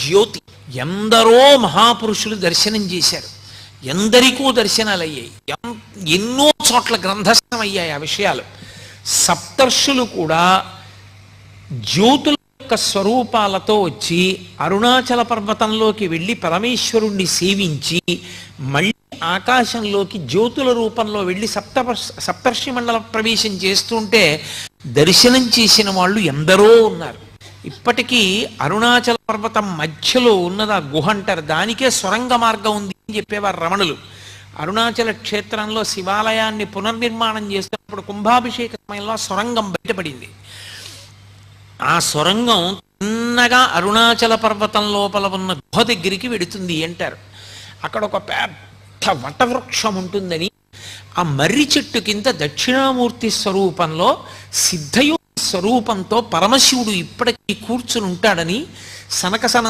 జ్యోతి. ఎందరో మహాపురుషులు దర్శనం చేశారు. ఎందరికో దర్శనాలు అయ్యాయి ఎన్నో చోట్ల గ్రంథస్థం అయ్యాయి ఆ విషయాలు. సప్తర్షులు కూడా జ్యోతుల యొక్క స్వరూపాలతో వచ్చి అరుణాచల పర్వతంలోకి వెళ్ళి పరమేశ్వరుణ్ణి సేవించి మళ్ళీ ఆకాశంలోకి జ్యోతుల రూపంలో వెళ్ళి సప్త సప్తర్షి మండల ప్రవేశం చేస్తుంటే దర్శనం చేసిన వాళ్ళు ఎందరో ఉన్నారు. ఇప్పటికీ అరుణాచల పర్వతం మధ్యలో ఉన్నది ఆ గుహ అంటారు. దానికే సొరంగ మార్గం ఉంది అని చెప్పేవారు రమణులు. అరుణాచల క్షేత్రంలో శివాలయాన్ని పునర్నిర్మాణం చేస్తున్నప్పుడు కుంభాభిషేక సమయంలో ఆ సొరంగం బయటపడింది. ఆ సొరంగం చిన్నగా అరుణాచల పర్వతం లోపల ఉన్న గుహ దగ్గరికి వెడుతుంది అంటారు. అక్కడ ఒక పెద్ద వటవృక్షం ఉంటుందని ఆ మర్రి చెట్టు కింద దక్షిణామూర్తి స్వరూపంలో సిద్ధయో స్వరూపంతో పరమశివుడు ఇప్పటికీ కూర్చుని ఉంటాడని సనకసన